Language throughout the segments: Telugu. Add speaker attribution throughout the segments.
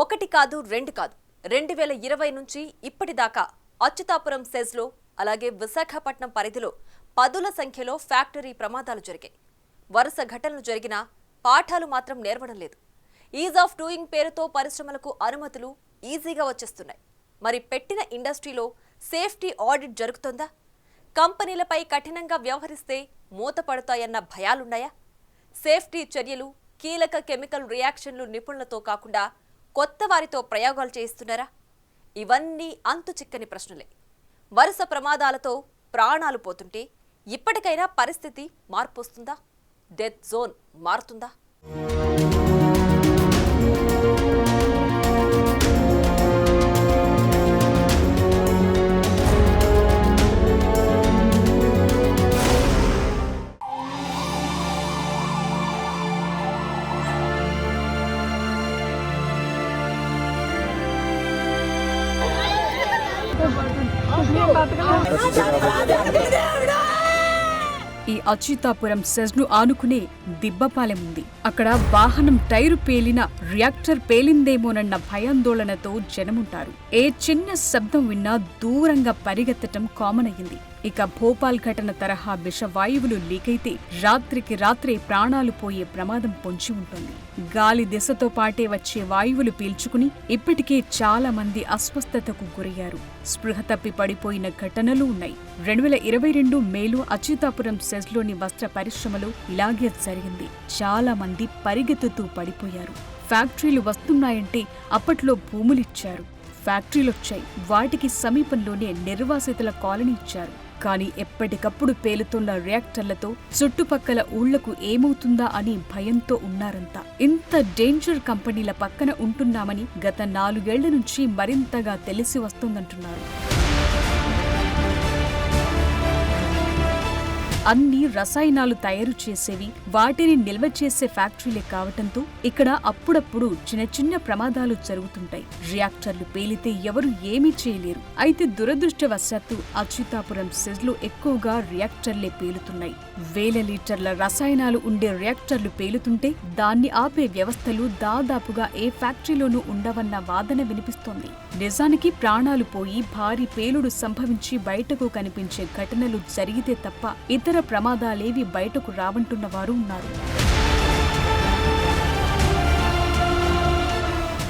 Speaker 1: ఒకటి కాదు రెండు కాదు. రెండు వేల ఇరవై నుంచి ఇప్పటిదాకా అచ్యుతాపురం సెజ్లో అలాగే విశాఖపట్నం పరిధిలో పదుల సంఖ్యలో ఫ్యాక్టరీ ప్రమాదాలు జరిగాయి. వరుస ఘటనలు జరిగినా పాఠాలు మాత్రం నేర్వడం లేదు. ఈజ్ ఆఫ్ డూయింగ్ పేరుతో పరిశ్రమలకు అనుమతులు ఈజీగా వచ్చేస్తున్నాయి. మరి పెట్టిన ఇండస్ట్రీలో సేఫ్టీ ఆడిట్ జరుగుతోందా? కంపెనీలపై కఠినంగా వ్యవహరిస్తే మూతపడతాయన్న భయాలున్నాయా? సేఫ్టీ చర్యలు కీలక కెమికల్ రియాక్షన్లు నిపుణులతో కాకుండా కొత్త వారితో ప్రయోగాలు చేయిస్తున్నారా? ఇవన్నీ అంతు చిక్కని ప్రశ్నలే. వరుస ప్రమాదాలతో ప్రాణాలు పోతుంటే ఇప్పటికైనా పరిస్థితి మార్పు వస్తుందా డెత్ జోన్ మారుతుందా?
Speaker 2: ਕੁਝ ਨਹੀਂ ਬਾਤ ਕਰਨਾ ఈ అచ్యుతాపురం సెజ్ను ఆనుకునే దిబ్బపాలెం ఉంది. అక్కడ వాహనం టైరు పేలిన రియాక్టర్ పేలిందేమోనన్న భయాందోళనతో జనముంటారు. ఏ చిన్న శబ్దం విన్నా దూరంగా పరిగెత్తటం కామన్ అయ్యింది. ఇక భోపాల్ ఘటన తరహా విషవాయువులు లీకైతే రాత్రికి రాత్రే ప్రాణాలు పోయే ప్రమాదం పొంచి ఉంటుంది. గాలి దిశతో పాటే వచ్చే వాయువులు పీల్చుకుని ఇప్పటికే చాలా మంది అస్వస్థతకు గురయ్యారు. స్పృహ తప్పి పడిపోయిన ఘటనలు ఉన్నాయి. రెండు వేల ఇరవై రెండు మేలు అచ్యుతాపురం సెజ్లోని వస్త్ర పరిశ్రమలో ఇలాగే జరిగింది. చాలా మంది పరిగెత్తుతూ పడిపోయారు. ఫ్యాక్టరీలు వస్తున్నాయంటే అప్పట్లో భూములిచ్చారు. ఫ్యాక్టరీలొచ్చాయి. వాటికి సమీపంలోనే నిర్వాసితుల కాలనీ ఇచ్చారు. కానీ ఎప్పటికప్పుడు పేలుతున్న రియాక్టర్లతో చుట్టుపక్కల ఊళ్ళకు ఏమవుతుందా అని భయంతో ఉన్నారంతా. ఇంత డేంజర్ కంపెనీల పక్కన ఉంటున్నామని గత నాలుగేళ్ళ నుంచి మరింతగా తెలిసి వస్తోందంటున్నారు. అన్ని రసాయనాలు తయారు చేసేవి వాటిని నిల్వ చేసే ఫ్యాక్టరీలే కావటంతో ఇక్కడ అప్పుడప్పుడు చిన్న చిన్న ప్రమాదాలు జరుగుతుంటాయి. రియాక్టర్లు పేలితే ఎవరు ఏమీ చేయలేరు. అయితే దురదృష్టవశాత్తు అచ్యుతాపురం సెజ్లో ఎక్కువగా రియాక్టర్లే పేలుతున్నాయి. వేల లీటర్ల రసాయనాలు ఉండే రియాక్టర్లు పేలుతుంటే దాన్ని ఆపే వ్యవస్థలు దాదాపుగా ఏ ఫ్యాక్టరీలోనూ ఉండవన్న వాదన వినిపిస్తోంది. నిజానికి ప్రాణాలు పోయి భారీ పేలుడు సంభవించి బయటకు కనిపించే ఘటనలు జరిగితే తప్ప ఇతర ప్రమాదాలేవి బయటకు రావంటున్న వారు ఉన్నారు.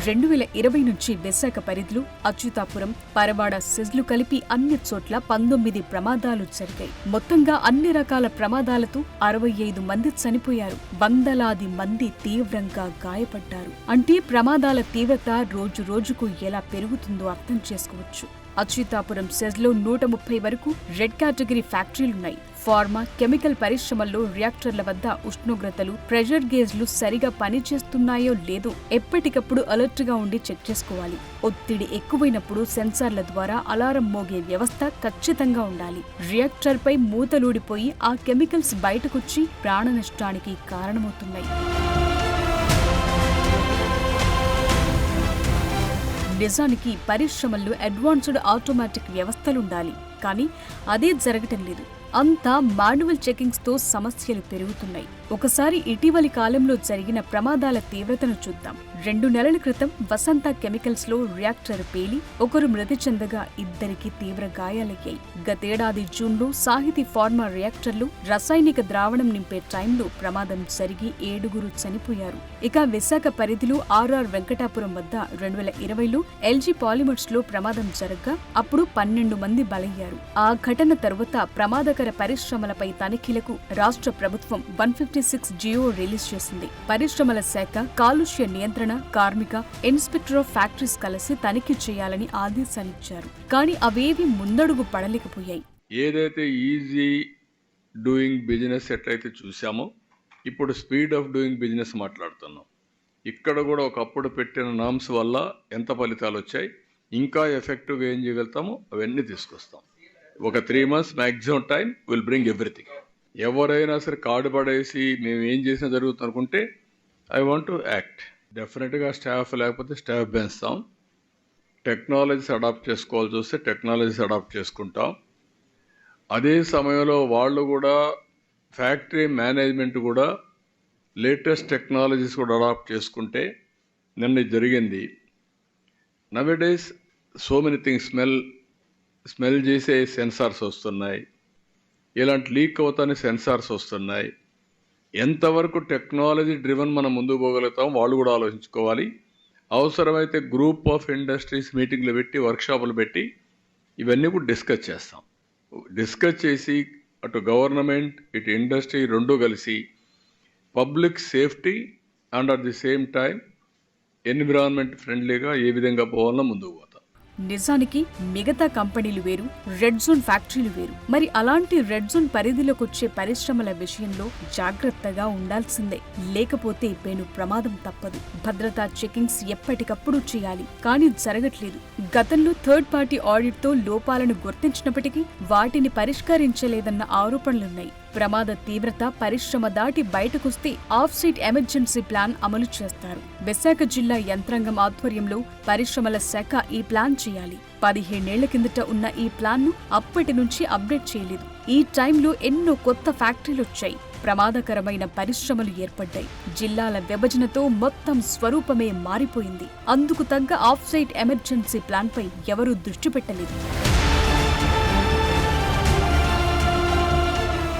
Speaker 2: రెండు వేల ఇరవై నుంచి విశాఖ పరిధిలో అచ్యుతాపురం పరవాడ సిజ్లు కలిపి అన్ని చోట్ల పంతొమ్మిది ప్రమాదాలు జరిగాయి. మొత్తంగా అన్ని రకాల ప్రమాదాలతో అరవై ఐదు మంది చనిపోయారు. వందలాది మంది తీవ్రంగా గాయపడ్డారు. అంటే ప్రమాదాల తీవ్రత రోజు రోజుకు ఎలా పెరుగుతుందో అర్థం చేసుకోవచ్చు. అచ్యుతాపురం సెజ్లో నూట ముప్పై వరకు రెడ్ కేటగిరీ ఫ్యాక్టరీలున్నాయి. ఫార్మా కెమికల్ పరిశ్రమల్లో రియాక్టర్ల వద్ద ఉష్ణోగ్రతలు ప్రెషర్ గేజ్లు సరిగా పనిచేస్తున్నాయో లేదో ఎప్పటికప్పుడు అలర్ట్గా ఉండి చెక్ చేసుకోవాలి. ఒత్తిడి ఎక్కువైనప్పుడు సెన్సార్ల ద్వారా అలారం మోగే వ్యవస్థ ఖచ్చితంగా ఉండాలి. రియాక్టర్ పై మూతలూడిపోయి ఆ కెమికల్స్ బయటకొచ్చి ప్రాణ నష్టానికి కారణమవుతున్నాయి. నిజానికి పరిశ్రమల్లో అడ్వాన్స్డ్ ఆటోమేటిక్ వ్యవస్థలుండాలి. కానీ అదే జరగటం లేదు. అంతా మాన్యువల్ చెకింగ్స్తో సమస్యలు పెరుగుతున్నాయి. ఒకసారి ఇటీవలి కాలంలో జరిగిన ప్రమాదాల తీవ్రతను చూద్దాం. రెండు నెలల క్రితం వసంత కెమికల్స్లో రియాక్టర్ పేలి ఒకరు మృతి చెందగా ఇద్దరికి తీవ్ర గాయాలయ్యాయి. గతేడాది జూన్లో సాహితీ ఫార్మా రియాక్టర్లు రసాయనిక ద్రావణం నింపే టైంలో ప్రమాదం జరిగి ఏడుగురు చనిపోయారు. ఇక విశాఖ పరిధిలో ఆర్ఆర్ వెంకటాపురం వద్ద రెండు వేల ఇరవైలో ఎల్జీ పాలిమర్స్లో ప్రమాదం జరగ్గా అప్పుడు పన్నెండు మంది బలయ్యారు. ఆ ఘటన తరువాత ప్రమాదకర పరిశ్రమలపై తనిఖీలకు రాష్ట్ర ప్రభుత్వం one fifty six GO release చేసింది. పరిశ్రమల శాఖ కాలుష్య నియంత్రణ కార్మిక ఇన్స్పెక్టర్ ఆఫ్ ఫ్యాక్టరీస్ కలిసి తనిఖీ చేయాలని ఆదేశాలిచ్చారు. కానీ అవేవి ముందడుగు పడలేకపోయాయి.
Speaker 3: ఏదైతే ఈజీ డూయింగ్ బిజినెస్ ఎట్లయితే చూసామో ఇప్పుడు స్పీడ్ ఆఫ్ డూయింగ్ బిజినెస్ మాట్లాడుతున్నాం. ఇక్కడ కూడా ఒకప్పుడు పెట్టిన నామ్స్ వల్ల ఎంత ఫలితాలు వచ్చాయి ఇంకా ఎఫెక్టివ్గా ఏం చేయగలుగుతామో అవన్నీ తీసుకొస్తాం. ఒక three months maximum time will bring everything. ఎవరైనా సరే కార్డు పడేసి మేము ఏం చేసినా జరుగుతుంది అనుకుంటే ఐ వాంట్ టు యాక్ట్ డెఫినెట్గా స్టాఫ్ లేకపోతే స్టాఫ్ పెంచుతాం. టెక్నాలజీస్ అడాప్ట్ చేసుకోవాల్సి వస్తే టెక్నాలజీస్ అడాప్ట్ చేసుకుంటాం. అదే సమయంలో వాళ్ళు కూడా ఫ్యాక్టరీ మేనేజ్మెంట్ కూడా లేటెస్ట్ టెక్నాలజీస్ కూడా అడాప్ట్ చేసుకుంటే నిన్న జరిగింది. Now days so many things smell smell చేసే సెన్సార్స్ వస్తున్నాయి. ఇలాంటి లీక్ అవుతానే సెన్సార్స్ వస్తున్నాయి. ఎంతవరకు టెక్నాలజీ డ్రివన్ మనం ముందుకు పోగలుగుతాం వాళ్ళు కూడా ఆలోచించుకోవాలి. అవసరమైతే గ్రూప్ ఆఫ్ ఇండస్ట్రీస్ మీటింగ్లు పెట్టి వర్క్షాపులు పెట్టి ఇవన్నీ కూడా డిస్కస్ చేస్తాం. డిస్కస్ చేసి అటు గవర్నమెంట్ ఇటు ఇండస్ట్రీ రెండూ కలిసి public safety and at the same time environment ఫ్రెండ్లీగా ఏ విధంగా పోవాలన్నా ముందుకు పోతాం.
Speaker 2: నిజానికి మిగతా కంపెనీలు వేరు రెడ్ జోన్ ఫ్యాక్టరీలు వేరు. మరి అలాంటి రెడ్ జోన్ పరిధిలోకి వచ్చే పరిశ్రమల విషయంలో జాగ్రత్తగా ఉండాల్సిందే. లేకపోతే పేను ప్రమాదం తప్పదు. భద్రతా చెకింగ్స్ ఎప్పటికప్పుడు చేయాలి. కానీ జరగట్లేదు. గతంలో థర్డ్ పార్టీ ఆడిట్తో లోపాలను గుర్తించినప్పటికీ వాటిని పరిష్కరించలేదన్న ఆరోపణలున్నాయి. ప్రమాద తీవ్రత పరిశ్రమ దాటి బయటకొస్తే ఆఫ్సైట్ ఎమర్జెన్సీ ప్లాన్ అమలు చేస్తారు. విశాఖ జిల్లా యంత్రాంగం ఆధ్వర్యంలో పరిశ్రమల శాఖ ఈ ప్లాన్ చేయాలి. పదిహేనేళ్ళ కిందట ఉన్న ఈ ప్లాన్ను అప్పటి నుంచి అప్డేట్ చేయలేదు. ఈ టైంలో ఎన్నో కొత్త ఫ్యాక్టరీలు వచ్చాయి. ప్రమాదకరమైన పరిశ్రమలు ఏర్పడ్డాయి. జిల్లాల విభజనతో మొత్తం స్వరూపమే మారిపోయింది. అందుకు తగ్గ ఆఫ్ సైట్ ఎమర్జెన్సీ ప్లాన్పై ఎవరూ దృష్టి పెట్టలేదు.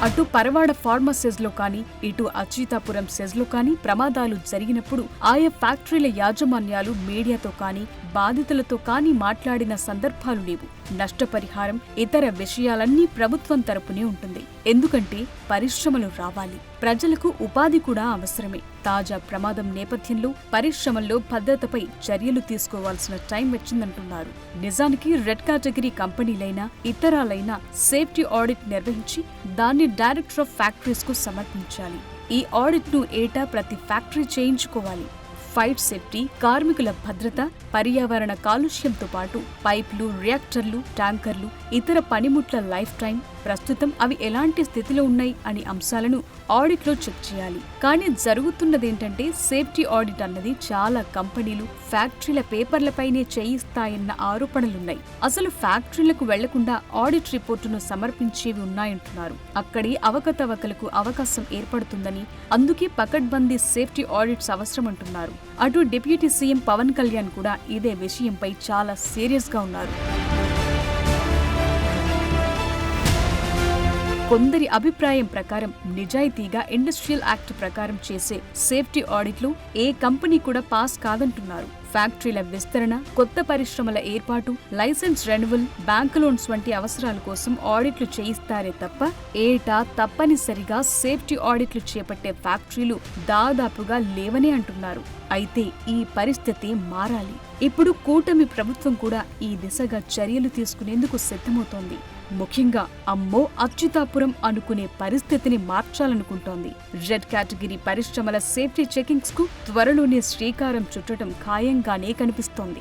Speaker 2: అటు పరవాడ ఫార్మా సెజ్లో కానీ ఇటు అచ్యుతాపురం సెజ్లో కానీ ప్రమాదాలు జరిగినప్పుడు ఆయా ఫ్యాక్టరీల యాజమాన్యాలు మీడియాతో కానీ బాధితులతో కానీ మాట్లాడిన సందర్భాలు లేవు. నష్టపరిహారం ఇతర విషయాలన్నీ ప్రభుత్వం తరపునే ఉంటుంది. ఎందుకంటే పరిశ్రమలు రావాలి. ప్రజలకు ఉపాధి కూడా అవసరమే. తాజా ప్రమాదం నేపథ్యంలో పరిశ్రమల్లో భద్రతపై చర్యలు తీసుకోవాల్సిన టైం వచ్చిందంటున్నారు. నిజానికి రెడ్ కేటగిరీ కంపెనీలైనా ఇతరాలైనా సేఫ్టీ ఆడిట్ నిర్వహించి దాన్ని డైరెక్టర్ ఆఫ్ ఫ్యాక్టరీస్కు సమర్పించాలి. ఈ ఆడిట్ను ఏటా ప్రతి ఫ్యాక్టరీ చేయించుకోవాలి. ఫైర్ సేఫ్టీ కార్మికుల భద్రత పర్యావరణ కాలుష్యంతో పాటు పైప్లు రియాక్టర్లు ట్యాంకర్లు ఇతర పనిముట్ల లైఫ్ టైం ప్రస్తుతం అవి ఎలాంటి స్థితిలో ఉన్నాయి అనే అంశాలను ఆడిట్లో చెక్ చేయాలి. కానీ జరుగుతున్నదేంటంటే సేఫ్టీ ఆడిట్ అన్నది చాలా కంపెనీలు ఫ్యాక్టరీల పేపర్లపైనే చేయిస్తాయన్న ఆరోపణలున్నాయి. అసలు ఫ్యాక్టరీలకు వెళ్ళకుండా ఆడిట్ రిపోర్టును సమర్పించేవి ఉన్నాయంటున్నారు. అక్కడి అవకతవకలకు అవకాశం ఏర్పడుతుందని అందుకే పకడ్బందీ సేఫ్టీ ఆడిట్స్ అవసరమంటున్నారు. అటు డిప్యూటీ సీఎం పవన్ కళ్యాణ్ కూడా ఇదే విషయంపై చాలా సీరియస్గా ఉన్నారు. కొందరి అభిప్రాయం ప్రకారం నిజాయితీగా ఇండస్ట్రియల్ యాక్ట్ ప్రకారం చేసే సేఫ్టీ ఆడిట్లు ఏ కంపెనీ కూడా పాస్ కాదంటున్నారు. ఫ్యాక్టరీల విస్తరణ కొత్త పరిశ్రమల ఏర్పాటు లైసెన్స్ రెన్యువల్ బ్యాంకు లోన్స్ వంటి అవసరాల కోసం ఆడిట్లు చేయిస్తారే తప్ప ఏటా తప్పనిసరిగా సేఫ్టీ ఆడిట్లు చేపట్టే ఫ్యాక్టరీలు దాదాపుగా లేవనే అంటున్నారు. అయితే ఈ పరిస్థితి మారాలి. ఇప్పుడు కూటమి ప్రభుత్వం కూడా ఈ దిశగా చర్యలు తీసుకునేందుకు సిద్ధమవుతోంది. ముఖ్యంగా అమ్మో అచ్యుతాపురం అనుకునే పరిస్థితిని మార్చాలనుకుంటోంది. రెడ్ కేటగిరీ పరిశ్రమల సేఫ్టీ చెకింగ్స్కు త్వరలోనే శ్రీకారం చుట్టడం ఖాయంగానే కనిపిస్తోంది.